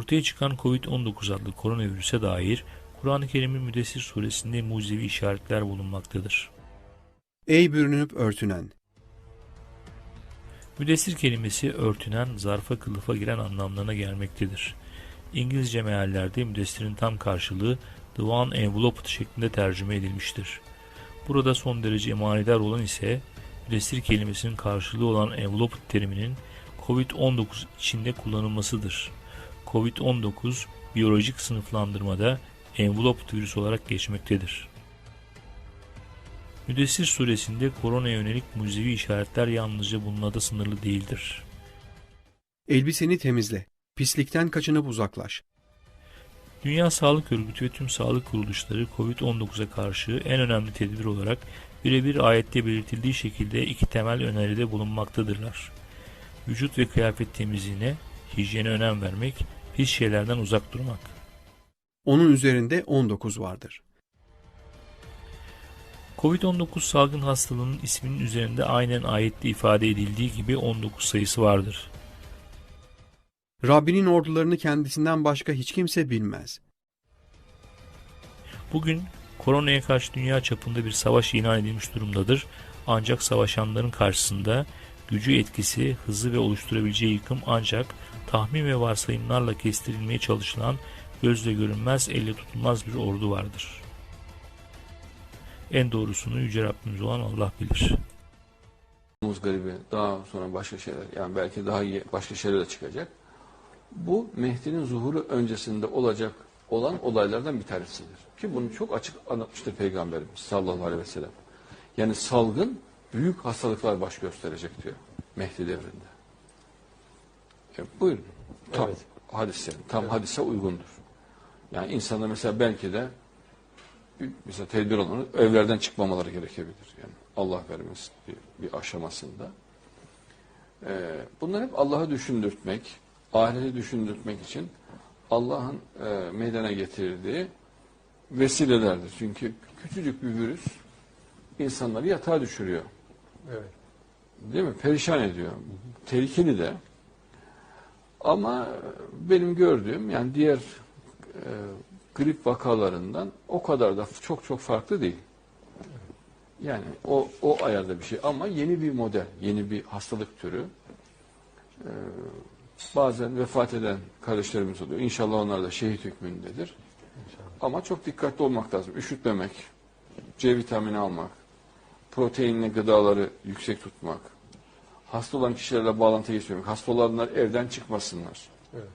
Ortaya çıkan Covid-19 adlı koronavirüse dair Kur'an-ı Kerim'in Müddessir suresinde mucizevi işaretler bulunmaktadır. Ey bürünüp örtünen! Müddessir kelimesi örtünen, zarfa kılıfa giren anlamlarına gelmektedir. İngilizce meallerde müddessirin tam karşılığı the one enveloped şeklinde tercüme edilmiştir. Burada son derece manidar olan ise müddessir kelimesinin karşılığı olan enveloped teriminin Covid-19 içinde kullanılmasıdır. Covid-19 biyolojik sınıflandırmada enveloped virüs olarak geçmektedir. Müddessir suresinde koronaya yönelik mucizevi işaretler yalnızca bununla da sınırlı değildir. Elbiseni temizle. Pislikten kaçınıp uzaklaş. Dünya Sağlık Örgütü ve tüm sağlık kuruluşları COVID-19'a karşı en önemli tedbir olarak birebir ayette belirtildiği şekilde iki temel öneride bulunmaktadırlar. Vücut ve kıyafet temizliğine, hijyene önem vermek, pis şeylerden uzak durmak. Onun üzerinde 19 vardır. Covid-19 salgın hastalığının isminin üzerinde aynen ayette ifade edildiği gibi 19 sayısı vardır. Rabbinin ordularını kendisinden başka hiç kimse bilmez. Bugün koronaya karşı dünya çapında bir savaş ilan edilmiş durumdadır. Ancak savaşanların karşısında gücü etkisi, hızı ve oluşturabileceği yıkım ancak tahmin ve varsayımlarla kestirilmeye çalışılan gözle görünmez, elle tutulmaz bir ordu vardır. En doğrusunu Yüce Rabbimiz olan Allah bilir. Muz garibi daha sonra başka şeyler yani belki daha iyi başka şeyler de çıkacak. Bu Mehdi'nin zuhuru öncesinde olacak olan olaylardan bir tanesidir. Ki bunu çok açık anlatmıştır Peygamberimiz sallallahu aleyhi ve sellem. Yani salgın büyük hastalıklar baş gösterecek diyor Mehdi devrinde. E, buyurun. Tam Evet. hadise, tam hadise uygundur. Yani insanlar mesela belki de mesela tedbir olanı evlerden çıkmamaları gerekebilir. Yani Allah vermesin bir, bir aşamasında. Ee, bunlar hep Allah'ı düşündürtmek, ahireti düşündürtmek için Allah'ın e, meydana getirdiği vesilelerdir. Çünkü küçücük bir virüs insanları yatağa düşürüyor. Evet. Değil mi? Perişan ediyor. Tehlikeli de. Ama benim gördüğüm yani diğer e, grip vakalarından o kadar da çok çok farklı değil. Yani o, o ayarda bir şey ama yeni bir model, yeni bir hastalık türü. E, bazen vefat eden kardeşlerimiz oluyor. İnşallah onlar da şehit hükmündedir. İnşallah. Ama çok dikkatli olmak lazım. Üşütmemek, C vitamini almak, proteinli gıdaları yüksek tutmak, hasta olan kişilerle bağlantı geçmemek, hasta olanlar evden çıkmasınlar. Evet.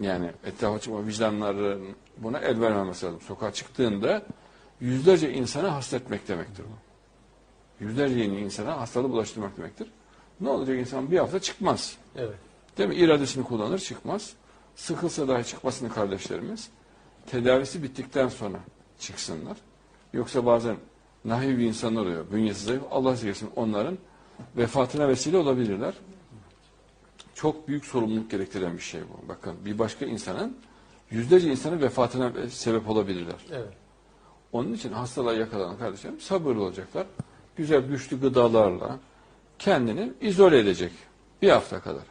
Yani etrafa çıkma vicdanların buna el vermemesi lazım. Sokağa çıktığında yüzlerce insana hasta etmek demektir bu. Yüzlerce yeni insana hastalığı bulaştırmak demektir. Ne olacak insan bir hafta çıkmaz. Evet. Değil mi? İradesini kullanır çıkmaz. Sıkılsa dahi çıkmasını kardeşlerimiz tedavisi bittikten sonra çıksınlar. Yoksa bazen nahiv bir insanlar oluyor. Bünyesi zayıf. Allah sevgilsin onların vefatına vesile olabilirler. Çok büyük sorumluluk gerektiren bir şey bu. Bakın bir başka insanın yüzlerce insanın vefatına sebep olabilirler. Evet. Onun için hastalığa yakalanan kardeşlerim sabırlı olacaklar. Güzel güçlü gıdalarla kendini izole edecek. Bir hafta kadar.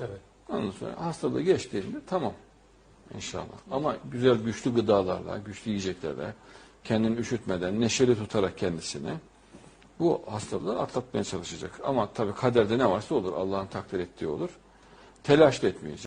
Evet. Ondan sonra hastalığı geçtiğinde tamam inşallah. Ama güzel güçlü gıdalarla, güçlü yiyeceklerle, kendini üşütmeden, neşeli tutarak kendisini bu hastalığı atlatmaya çalışacak. Ama tabii kaderde ne varsa olur. Allah'ın takdir ettiği olur. Telaş etmeyecek.